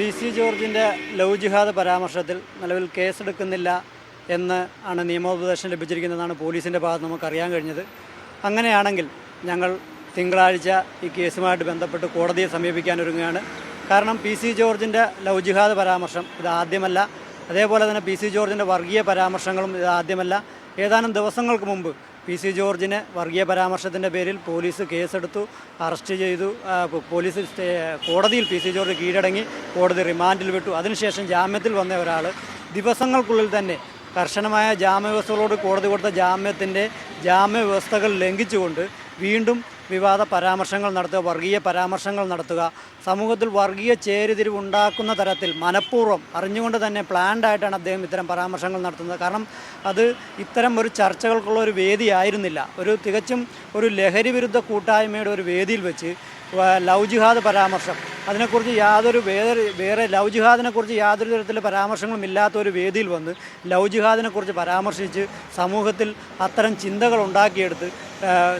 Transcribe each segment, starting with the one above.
P C ജോർജിന്റെ love ജിഹാദ് പരാമർശത്തിൽ നിലവിൽ കേസെടുക്കുന്നില്ല എന്ന് ആണ് നിയമോപദേശം ലഭിച്ചിരിക്കുന്നതെന്നാണ് പോലീസിന്റെ ഭാഗത്ത് നമുക്കറിയാൻ കഴിഞ്ഞത്. അങ്ങനെയാണെങ്കിൽ ഞങ്ങൾ തിങ്കളാഴ്ച ഈ കേസുമായിട്ട് ബന്ധപ്പെട്ട് കോടതിയെ സമീപിക്കാനൊരുങ്ങുകയാണ് കാരണം പി സി ജോർജിന്റെ ലവ് ജിഹാദ് പരാമർശം ഇത് ആദ്യമല്ല. അതേപോലെ തന്നെ പി സി ജോർജിന്റെ വർഗീയ പരാമർശങ്ങളും ഇത് ആദ്യമല്ല. ഏതാനും ദിവസങ്ങൾക്ക് മുമ്പ് പി സി ജോർജിനെ വർഗീയ പരാമർശത്തിന്റെ പേരിൽ പോലീസ് കേസെടുത്തു അറസ്റ്റ് ചെയ്തു പോലീസ് കോടതിയിൽ പി സി ജോർജ് കീഴടങ്ങി കോടതി റിമാൻഡിൽ വിട്ടു. അതിനുശേഷം ജാമ്യത്തിൽ വന്ന ഒരാൾ ദിവസങ്ങൾക്കുള്ളിൽ തന്നെ കർശനമായ ജാമ്യവ്യവസ്ഥകളോട് കോടതി കൊടുത്ത ജാമ്യത്തിന്റെ ജാമ്യവ്യവസ്ഥകൾ ലംഘിച്ചുകൊണ്ട് വീണ്ടും വിവാദ പരാമർശങ്ങൾ നടത്തുക വർഗീയ പരാമർശങ്ങൾ നടത്തുക. സമൂഹത്തിൽ വർഗീയ ചേരിതിരിവ് ഉണ്ടാക്കുന്ന തരത്തിൽ മനഃപൂർവം അറിഞ്ഞുകൊണ്ട് തന്നെ പ്ലാൻഡ് ആയിട്ടാണ് അദ്ദേഹം ഇത്തരം പരാമർശങ്ങൾ നടത്തുന്നത്. കാരണം അത് ഇത്തരം ഒരു ചർച്ചകൾക്കുള്ള ഒരു വേദിയായിരുന്നില്ല. ഒരു തികച്ചും ഒരു ലഹരി വിരുദ്ധ കൂട്ടായ്മയുടെ ഒരു വേദിയിൽ വെച്ച് ലൗജിഹാദ് പരാമർശം അതിനെക്കുറിച്ച് യാതൊരു വേറെ വേറെ ലവ് ജിഹാദിനെക്കുറിച്ച് യാതൊരു തരത്തിലുള്ള പരാമർശങ്ങളും ഇല്ലാത്ത ഒരു വേദിയിൽ വന്ന് ലവ് ജിഹാദിനെക്കുറിച്ച് പരാമർശിച്ച് സമൂഹത്തിൽ അത്തരം ചിന്തകൾ ഉണ്ടാക്കിയെടുത്ത്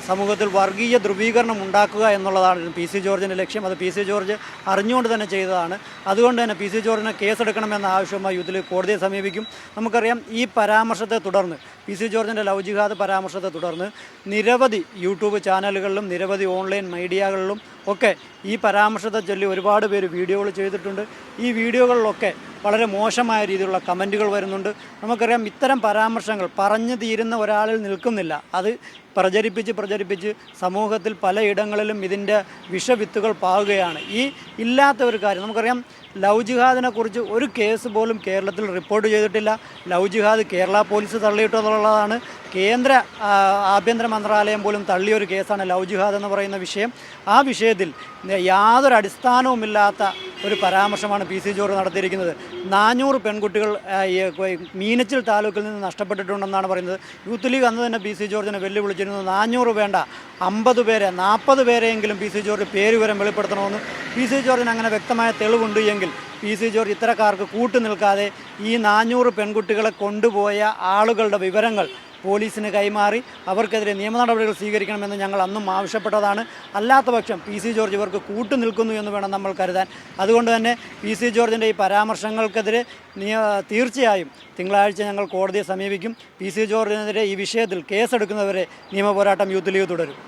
സമൂഹത്തിൽ വർഗീയ ധ്രുവീകരണം ഉണ്ടാക്കുക എന്നുള്ളതാണ് പി സി ജോർജിന്റെ ലക്ഷ്യം. അത് പി സി ജോർജ് അറിഞ്ഞുകൊണ്ട് തന്നെ ചെയ്തതാണ്. അതുകൊണ്ട് തന്നെ പി സി ജോർജിനെ കേസെടുക്കണമെന്ന ആവശ്യമായി യുദ്ധത്തിൽ കോടതിയെ സമീപിക്കും. നമുക്കറിയാം ഈ പരാമർശത്തെ തുടർന്ന് പി സി ജോർജിന്റെ ലവ് ജിഹാദ് പരാമർശത്തെ തുടർന്ന് നിരവധി യൂട്യൂബ് ചാനലുകളിലും നിരവധി ഓൺലൈൻ മീഡിയകളിലും ഒക്കെ ഈ പരാമർശത്തെ ചൊല്ലി ഒരുപാട് പേര് വീഡിയോകൾ ചെയ്തിട്ടുണ്ട്. ഈ വീഡിയോകളിലൊക്കെ വളരെ മോശമായ രീതിയിലുള്ള കമന്റുകൾ വരുന്നുണ്ട്. നമുക്കറിയാം ഇത്തരം പരാമർശങ്ങൾ പറഞ്ഞു തീരുന്ന ഒരാളിൽ നിൽക്കുന്നില്ല. അത് പ്രചരിപ്പിച്ച് പ്രചരിപ്പിച്ച് സമൂഹത്തിൽ പലയിടങ്ങളിലും ഇതിന്റെ വിഷവിത്തുകൾ പാകുകയാണ്. ഈ ഇല്ലാത്ത ഒരു കാര്യം നമുക്കറിയാം ലവ് കുറിച്ച് ഒരു കേസ് പോലും കേരളത്തിൽ റിപ്പോർട്ട് ചെയ്തിട്ടില്ല. ലവ് ജിഹാദ് കേരള പോലീസ് തള്ളിയിട്ടുള്ളതാണ് കേന്ദ്ര ആഭ്യന്തര മന്ത്രാലയം പോലും തള്ളിയൊരു കേസാണ് ലവ് ജിഹാദ് എന്ന് പറയുന്ന വിഷയം. ആ വിഷയത്തിൽ യാതൊരു അടിസ്ഥാനവുമില്ലാത്ത ഒരു പരാമർശമാണ് പി സി ജോർജ് നടത്തിയിരിക്കുന്നത്. നാനൂറ് പെൺകുട്ടികൾ മീനച്ചിൽ താലൂക്കിൽ നിന്ന് നഷ്ടപ്പെട്ടിട്ടുണ്ടെന്നാണ് പറയുന്നത്. യൂത്ത് ലീഗ് അന്ന് തന്നെ പി സി ജോർജിനെ വെല്ലുവിളിച്ചിരുന്നു. നാനൂറ് വേണ്ട അമ്പത് പേരെ നാൽപ്പത് പേരെയെങ്കിലും പി സി ജോർജ് പേര് വിവരം വെളിപ്പെടുത്തണമെന്ന്. പി സി ജോർജിന് അങ്ങനെ വ്യക്തമായ തെളിവുണ്ട് എങ്കിൽ പി സി ജോർജ് ഇത്തരക്കാർക്ക് കൂട്ടു നിൽക്കാതെ ഈ നാനൂറ് പെൺകുട്ടികളെ കൊണ്ടുപോയ ആളുകളുടെ വിവരങ്ങൾ പോലീസിന് കൈമാറി അവർക്കെതിരെ നിയമ നടപടികൾ സ്വീകരിക്കണമെന്ന് ഞങ്ങൾ അന്നും ആവശ്യപ്പെട്ടതാണ്. അല്ലാത്ത പക്ഷം പി സി ജോർജ് ഇവർക്ക് കൂട്ടു നിൽക്കുന്നു എന്ന് വേണം നമ്മൾ കരുതാൻ. അതുകൊണ്ട് തന്നെ പി സി ജോർജിന്റെ ഈ പരാമർശങ്ങൾക്കെതിരെ തീർച്ചയായും തിങ്കളാഴ്ച ഞങ്ങൾ കോടതിയെ സമീപിക്കും. പി സി ജോർജിനെതിരെ ഈ വിഷയത്തിൽ കേസെടുക്കുന്നവരെ നിയമപോരാട്ടം യൂത്ത് ലീഗ് തുടരും.